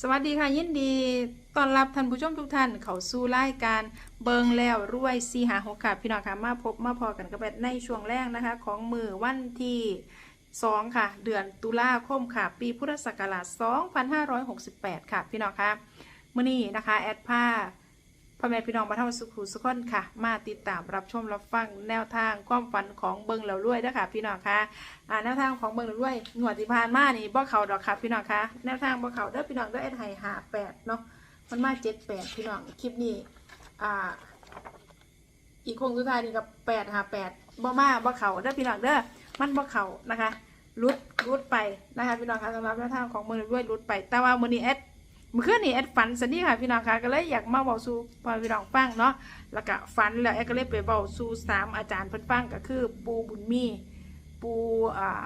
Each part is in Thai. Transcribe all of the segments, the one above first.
สวัสดีค่ะยินดีต้อนรับท่านผู้ชมทุกท่านเข้าสู่รายการเบิงแล้วรวยซีหาหกค่ะพี่น้องค่ะมาพบมาพอกันกับแบบในช่วงแรกนะคะ ของมือวันที่2ค่ะ เดือนตุลาคมค่ะ ปีพุทธศักราช2568 ค่ะ พี่น้องค่ะมื่อนี้นะคะ แอดผ้า พ่อแม่พี่น้องมาทำสุขุสุขคนค่ะ มาติดตามรับชมรับฟังแนวทางความฝันของเบิงแล้วรวยนะคะพี่น้องค่ะอ่าแนวทางของเบิงแล้วรวยหนวดที่ผ่านมานี่บ่เขาดอกค่ะพี่น้องค่ะแนวทางบ่เขาเด้อพี่น้องเด้อแอดไห้หาแปดเนาะมันมาเจ็ดแปดพี่น้องคลิปนี้อ่าอีกคงสุดท้ายนี่กับแปดหาแปดบ่มาบ่เขาเด้อพี่น้องเด้อมันบ่เขานะคะรุดรุดไปนะคะพี่น้องคะสำหรับแนวทางของเบิงแล้วรวยรุดไปแต่ว่ามื้อนี้แอด มื่อคืนนี้แอดฝันสันนี่ค่ะพี่น้องค่ะก็เลยอยากมาเบาสู่พอพี่น้องฟังเนาะแล้วก็ฝันแล้วแอดก็เลยไปเบาสู่สามอาจารย์เพิ่นฟังก็คือ ปูบุญมีปูอ่า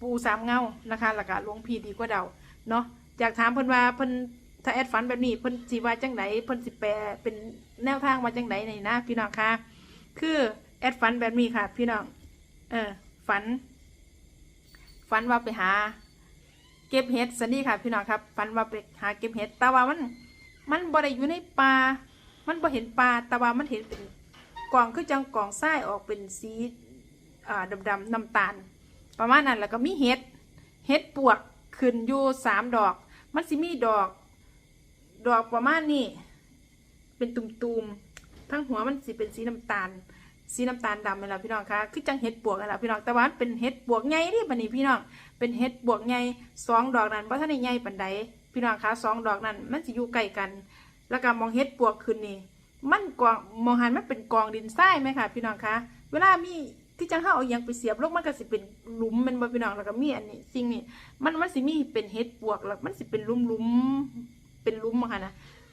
ปูสามเงานะคะแล้วก็หลวงพี่ดีกว่าเดาเนาะอยากถามเพิ่นว่าเพิ่นถ้าแอดฝันแบบนี้เพิ่นสิว่าจังไดเพิ่นสิแปลเป็นแนวทางว่าจังไดนี่นะพี่น้องค่ะคือแอดฝันแบบนี้ค่ะ พี่น้องเออฝัน ฝันว่าไปหา เก็บเห็ดสันนี่ค่ะพี่น้องครับฝันว่าไปหาเก็บเห็ดแต่ว่ามัน มันบ่ได้อยู่ในป่ามันบ่เห็นปลาแต่ว่ามันเห็นเป็นกองคือจังกล่องทรายออกเป็นสีอ่าดำๆน้ำตาล ประมาณนั้นแล้วก็มีเห็ดเห็ดปวกขึ้นอยู่สามดอก มันสิมีดอก ดอกประมาณนี้เป็นตุ่มๆทั้งหัวมันสิเป็นสีน้ำตาล สีน้ำตาลดำนี่แหละพี่น้องคะคือจังเห็ดปวกนั่นแหละพี่น้องแต่ว่านเป็นเห็ดปวกใหญ่ที่บันนี้พี่น้องเป็นเห็ดปวกใหญ่สองดอกนั้นเพราะท่านใหญ่ปันใดพี่น้องคะสองดอกนั้น มันสิอยู่ใกล้กัน แล้วก็มองเห็ดปวกขึ้นนี่มันกองมองหันมันเป็นกองดินทรายไหมคะพี่น้องคะเวลามีที่จังเข้าเอายังไปเสียบลงมันก็สิเป็นหลุมมันบ่พี่น้องแล้วก็มีอันนี้สิ่งนี้มันมันสิมีเป็นเห็ดปวกแล้วมันสิเป็นหลุมหลุมเป็นหลุมอะค่ะนะ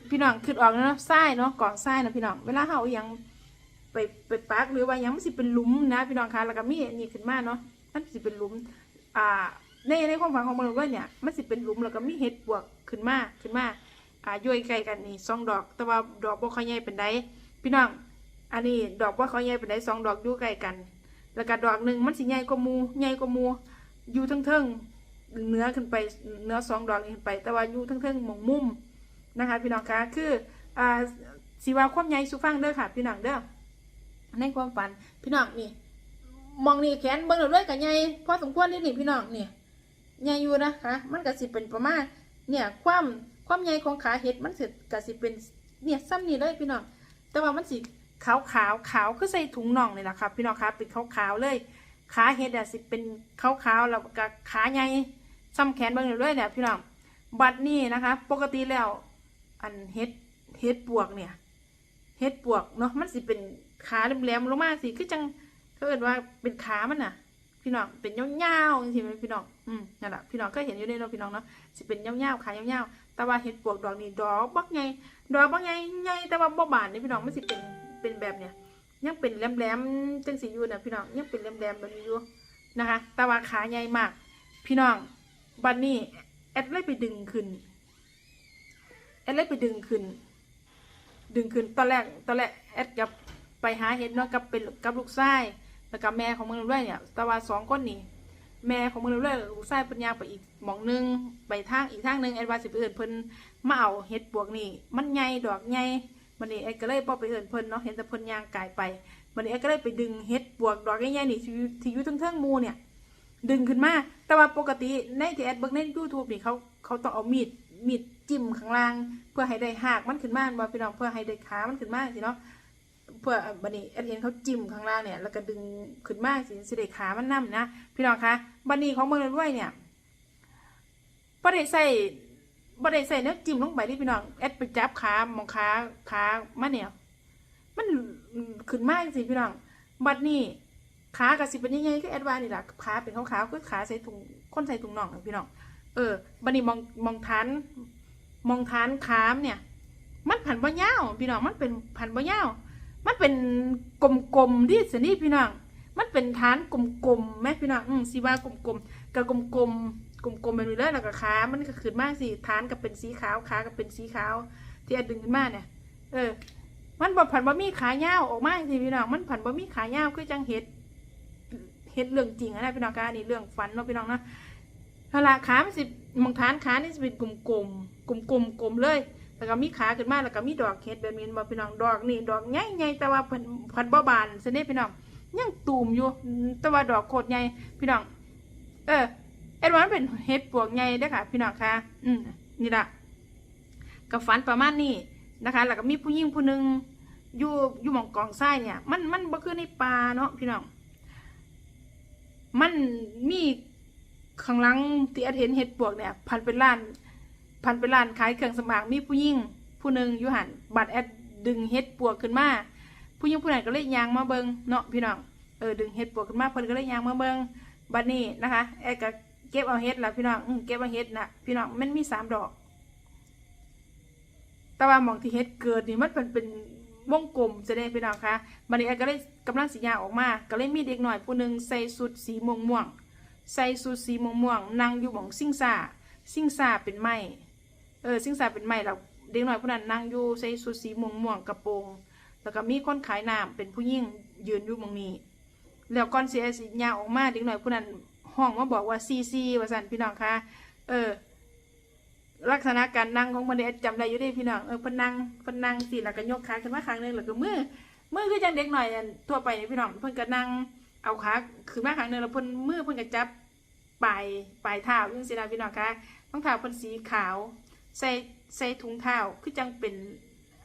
พี่น้องคิดออกแล้วเนาะทรายเนาะกองทรายนะพี่น้องเวลาเขาเอายัง ไปไปปักหรือว่ายังมันสิเป็นหลุมนะพี่น้องคะแล้วก็มีอันนี้ขึ้นมาเนาะมันสิเป็นหลุมอ่าในในความฝันของมนุษย์ว่าเนี่ยมันสิเป็นหลุมแล้วก็มีเห็ดปวกขึ้นมาขึ้นมาอ่าย่อยใกลกันนี่สองดอก แต่ว่าดอกบ่ค่อยใหญ่เป็นไดพี่น้องอันนี้ดอกบ่ค่อยใหญ่เป็นไดสองดอกอยู่ใกล้กัน แล้วก็ดอกหนึ่งมันสิใหญ่กว่ามูใหญ่กว่ามูอยู่ทั้งเทิงๆเนื้อขึ้นไปเนื้อสองดอกนี้ขึ้นไป แต่ว่าอยู่ทั้งเทิงๆมองมุมนะคะ พี่น้องคะคืออ่าสีว่าความใหญ่สุฟังเด้อค่ะ พี่น้องเด้อ ในความฝันพี่น้องนี่ มองนี่แขนเบิ่งแล้วด้วยกับใหญ่พอสมควรนี่นี่พี่น้องนี่ใหญ่อยู่นะคะมันก็สิเป็นประมาณเนี่ยความความใหญ่ของขาเห็ดมันสิก็สิเป็นเนี่ยซ้ำนี่เลยพี่น้องแต่ว่ามันสิขาวขาวขาวคือใส่ถุงน่องนี่แหละครับ พี่น้องครับเป็นขาวขาวเลยขาเห็ดอะสิเป็นขาวขาวแล้วก็ขาใหญ่ซ้ำแขนเบิ่งแล้วด้วยเนี่ยพี่น้องบัดนี้นะคะ ปกติแล้วอันเห็ดเห็ดปวกเนี่ยเห็ดปวกเนาะมันสิเป็น ขาแหลมๆลงมาสิคือจังเขาเอินว่าเป็นขามันน่ะ พี่น้องเป็นยาวๆจริงๆพี่น้องอืมนั่นแหละพี่น้องก็เห็นอยู่ในเนาพี่น้องเนาะสิเป็นยาวๆขายาวๆแต่ว่าเห็ดปวกดอกนี่ดอกบักใหญ่ดอกบักใหญ่ใหญ่แต่ว่าบ่บานนี่พี่น้องมันสิเป็นเป็นแบบเนี้ยยังเป็นแหลมๆจังสีอยู่น่ะพี่น้องยังเป็นแหลมๆแบบนี้อยู่นะคะ แต่ว่าขาใหญ่มาก พี่น้องบัดนี้แอดเลยไปดึงขึ้นแอดเลยไปดึงขึ้น ดึงขึ้นตอนแรกตอนแรกแอดกับ ไปหาเห็ดเนาะกับเป็นกับลูกชายแล้วกับแม่ของมึงด้วยเนี่ยแต่ว่าสองคนนี่แม่ของมึงด้วยลูกชายปัญญาไปอีกหมองหนึงไปทางอีกทางหนึงแอดวาสิไปเอิ้นเพิ่นมาเอาเห็ดปวกนี่มันใหญ่ดอกใหญ่มันนี่แอดก็เลยบ่ไปเอิ้นเพิ่นเนาะเห็นแต่เพิ่นย่างกายไปมันนี่แอดก็เลยไปดึงเห็ดปวกดอกใหญ่ๆนี่ที่อยู่ที่อยู่เทั้งมูเนี่ยดึงขึ้นมา แต่ว่าปกติในที่แอดเบิ่งใน YouTube นี่เขาเขาต้องเอามีดมีดจิ้มข้างล่าง เพื่อให้ได้หากมันขึ้นมาว่พี่น้องเพื่อให้ได้ขามันขึ้นมาสิเนาะ เพื่อบันนี้แอดเห็นเขาจิ้มข้างล่างเนี่ยแล้วก็ดึงขึ้นมาสิสิได้ขามันนํนะพี่น้องคะบันนี้ของเมืองด้วยเนี่ยบ่ได้ใส่บ่ได้ใส่เนื้อจิ้มลงไปที่พี่น้องแอดไปจับขามองขาขามันเนี่ย มันขึ้นมากสิพี่น้อง บัดนี้ขากับสิบเป็นยังไงก็แอดวานี่แหละขาเป็นขาวๆก็ขาใส่ถุงคนใส่ถุงน่องพี่น้อง เออ บัดนี้มองมองทันมองทันขามเนี่ย มันผันบ่ยาวพี่น้องมันเป็นผันบ่ยาว มันเป็นกลมๆที่สนี่พี่น้องมันเป็นฐานกลมๆแม่พี่น้องอืมสีว่ากลมๆกับกลมๆกลมๆแบบนี้เลยแล้วก็ขามันก็ขึ้นมากสิฐานกับเป็นสีขาวขากับเป็นสีขาว ที่อดดึงขึ้นมาเนี่ยเออ มันบ่ผันบ่มีขายาวออกมาสิพี่น้องมันผันบ่มีขายาวคือจังเห็ดเห็ดเรื่องจริงอะนะพี่น้องคะอันนี้เรื่องฝันเนาะพี่น้องนะพละขามันสิมองฐานขานี่สิเป็นกลมๆกลมๆกลมเลย แล้วก็มีขาขึ้นมาแล้วก็มีดอกเห็ดแบบนี้บ่พี่น้องดอกนี่ดอกใหญ่ๆแต่ว่าพิ่นพันบ่บานซะเด้พี่น้องยังตูมอยู่ แต่ว่าดอกโคตรใหญ่พี่น้อง เออเอ็ดวานเป็นเห็ดปวกใหญ่เด้อค่ะ พี่น้องค่ะ อืมนี่ละกับฝันประมาณนี้นะคะ แล้วก็มีผู้หญิงผู้หนึ่งอยู่อยู่หม่องกองทรายเนี่ย มันมันบ่คือในป่าเนาะพี่น้อง มันมีข้างหลังที่อดเห็นเห็ดปวกเนี่ย พันเป็นล้าน พันเป็นร้านขายเครื่องสำอางมีผู้หญิงผู้หนึ่งอยู่หันบัตรแอดดึงเฮ็ดปวกขึ้นมาผู้หญิงผู้นั้นก็เลยยางมาเบิงเนาะพี่น้องเออดึงเฮ็ดปวกขึ้นมาเพิ่นก็เลยยางมาเบิงบัดนี้นะคะแอดก็เก็บเอาเฮ็ดละพี่น้องอืมเก็บเอาเฮ็ดนะพี่น้องมันมีสามดอก แต่ว่ามองที่เฮ็ดเกิดนี่มันเป็นเป็นวงกลมจะได้พี่น้องคะบัดนี้แอดก็เลยกำลังสียาออกมา ก็เลยมีเด็กหน่อยผู้หนึ่งใส่สุดสีม่วงม่วงใส่สุดสีม่วงม่วงนั่งอยู่หมองซิ่งซ่าซิ่งซ่าเป็นไม้ เออซิ่งสาเป็นใหม่แล้วเด็กน้อยผู้นั้นนั่งอยู่ใส่สูทสีม่วงม่วงกระโปรงแล้วก็มีคนขายน้ำเป็นผู้หญิงยืนอยู่หมองนี้แล้วก่อนเสียสิยาออกมาเด็กน้อยผู้นั้นห้องมาบอกว่าซีซีว่าสันพี่น้องคะเออ ลักษณะการนั่งของมันเนี่ยจำได้อยู่เด้พี่น้องเออพนังพนังสิแล้วก็ยกขาขึ้นมาข้างหนึงแล้วก็มือมือคือจังเด็กหน่อยอันทั่วไปพี่น้องเพิ่นก็นั่งเอาขาขึ้นมาข้างหนึงแล้วเพิ่นมือเพิ่นก็จับปลายปลายเท้าจังซี่นะพี่น้องคะรองเท้าเพิ่นสีขาว ใส่ใส่ถุงเท้าคือจังเป็น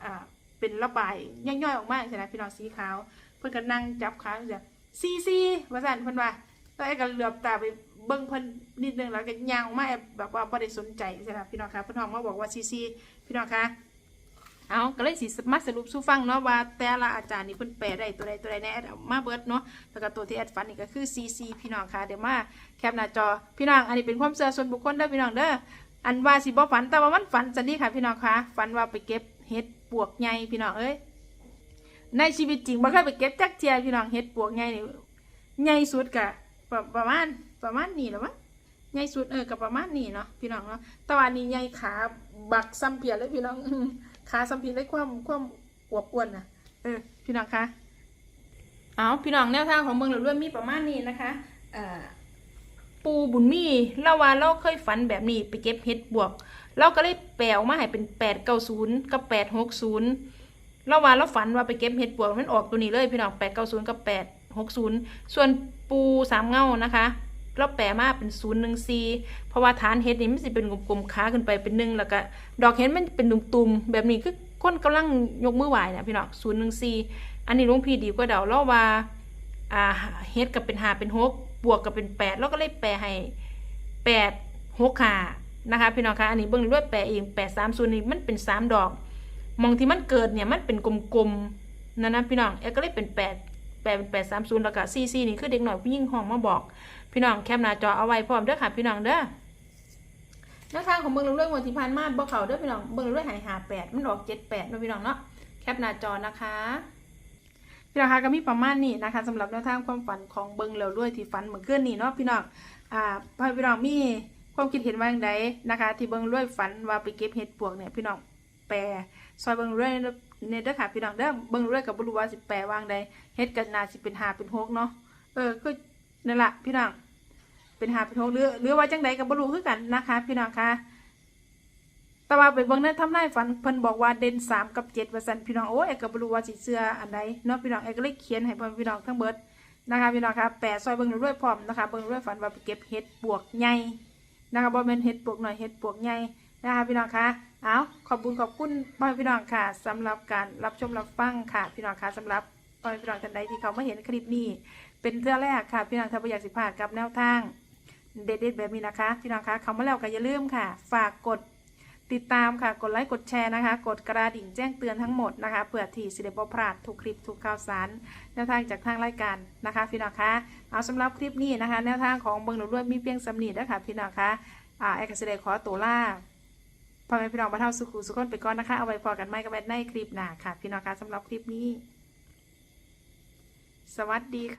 อ่าเป็นระบายย่อยๆออกมาใช่ไหมพี่น้องสีขาว เพิ่อนก็นั่งจับขาเสียซีซีว่าสันเพิ่นว่าแล้วไอ้ก็เหลือบตาไปเบิ่งเพิ่นนิดนึงแล้วก็ย่างออกมาแบแบบว่าบ่ได้สนใจใช่ไหมพี่น้องคะเพิ่อนห้องมาบอกว่าซีซีพี่น้องคะเอาก็เลยสิมาสรุปสู่ฟังเนาะว่าแต่ละอาจารย์นี่เพิ่นแปลได้ตัวใดตัวใดแน่มาเบิดเนาะแล้วก็ตัวที่แอดฝันนี่ก็คือ CC พี่น้องคะเดี๋ยวมาแคปหน้าจอพี่น้องอันนี้เป็นความเชื่อส่วนบุคคลเด้อพี่น้องเด้อ อันว่าสิบ่ฝันแต่ว่ามันฝันจันนี่ค่ะพี่น้องคะฝันว่าไปเก็บเห็ดปวกใหญ่พี่น้องเอ้ยในชีวิตจริงบ่เคยไปเก็บจักเทียพี่น้องเห็ดปวกใหนี่ใหญ่สุดกะประประมาณประมาณนี้หล้วมั้งสุดเออกับประมาณนี้เนาะพี่น้องเนาะตว่านี้ใหญ่ขาบักซ้ำเพียเลยพี่น้องขาซ้ำเพียเลยความความอวบอ้วนน่ะเออพี่น้องคะเอาพี่น้องแนวทางของเมืองเหลือเรื่องมีประมาณนี้นะคะ เอ่อ ปูบุญมีเราว่าเราเคยฝันแบบนี้ไปเก็บเห็ดบวก เราก็เลยแปลออกมาให้เป็นแปดเก้าศูนย์กับแปดหกศูนย์เราว่าเราฝันว่าไปเก็บเห็ดบวกมันออกตัวนี้เลยพี่น้องแปดเก้าศูนย์กับแปดหกศูนย์ส่วนปูสามเงานะคะเราแปลมาเป็นศูนย์หนึ่งซีเพราะว่าฐานเห็ดนี่มันสิเป็นกลมๆขาขึ้นไปเป็นหนึ่งแล้วก็ดอกเห็ดมันเป็นตุ่มๆแบบนี้คือคนกำลังยกมือไหวเนี่ยพี่น้องศูนย์หนึ่งซีอันนี้ลุงพี่ดีกว่าเดาเราว่าอ่าเฮ็ดกับเป็นหาเป็นหก บวกกับเป็นแปดแล้วก็เลยแปลให้แปดหกหานะคะพี่น้องคะอันนี้เบิ่งด้วยแปลเองแปดสามศูนย์นี่มันเป็นสามดอก มองที่มันเกิดเนี่ยมันเป็นกลมๆนั่นนะพี่น้องเอก็เลยเป็นแปดแปดเป็นแปดสามศูนย์แล้วก็ซีซีนี่คือเด็กหน่อยผู้หญิงห้องมาบอก พี่น้องแคปหน้าจอเอาไว้พร้อมเด้อค่ะ พี่น้องเด้อแนวทางของเบิ่งเรื่องวันที่ผ่านมาบ่เขาเด้อพี่น้องเบิ่งเรื่องหายหาแปดมันออกเจ็ดแปดนะพี่น้องเนาะแคปหน้าจอนะคะ พี่น้องคะก็มีประมาณนี้นะคะสำหรับแนวทางความฝันของเบิงแล้วด้วยที่ฝันเหมือนเกินนี่เนาะพี่น้องอ่าพ่อพี่น้องมีความคิดเห็นว่าอย่างไรนะคะ ที่เบิงด้วยฝันว่าไปเก็บเห็ดปวกเนี่ยพี่น้องแปลซอยเบิงด้วยเนี่ยเด้อค่ะพี่น้องเด้อเบิงด้วยกับบรูว่าสิแปลว่างไรเฮ็ดกันนาสิเป็นหาเป็นหกเนาะเออก็นั่นแหละพี่น้องเป็นหาเป็นหกหรือหรือว่าจังใดกับบรูคือกันนะคะ พี่น้องคะ แต่ว่าไปเบิ่งในทำนายฝันเพิ่นบอกว่าเด่นสามกับเจ็ดว่าซั่นพี่น้องโอ้ยเอกก็บ่รู้ว่าสิเชื่ออันใดเนาะพี่น้องเอกก็เลยเขียนให้พ่อพี่น้องทั้งเบิดนะคะพี่น้องคะแปะซอยเบิ่งด้วยพร้อมนะคะเบิ่งด้วยฝันว่าไปเก็บเห็ดปวกใหญ่นะคะบ่แม่นเห็ดปวกหน่อยเห็ดปวกใหญ่นะคะพี่น้องคะเอาขอบคุณขอบคุณพ่อพี่น้องค่ะสำหรับการรับชมรับฟังค่ะ พี่น้องคะสำหรับพ่อพี่น้องท่านใดที่เขามาเห็นคลิปนี้ เป็นเทื่อแรกค่ะพี่น้องถ้าบ่อยากสิพลาดกับแนวทาง เด็ดๆแบบนี้นะคะ พี่น้องคะเขามาแล้วก็อย่าลืมค่ะ ฝากกด ติดตามค่ะ กดไลค์ กดแชร์นะคะ กดกระดิ่งแจ้งเตือนทั้งหมดนะคะเพื่อที่สิเดบพลาดทุกคลิปทุกข่าวสารแนวทางจากทางรายการนะคะพี่น้องคะเอาสำหรับคลิปนี้นะคะ แนวทางของเบิงหนูด้วยมีเพียงสำนีนะคะพี่น้องคะอ่าแอคเซเดขอตัวล่าพ่อแม่พี่น้องบรรเทาสุขุสุขคนไปก่อนนะคะเอาไว้พอกันไม่กับแม่ในคลิปหน้าค่ะ พี่น้องคะสำหรับคลิปนี้ สวัสดีค่ะ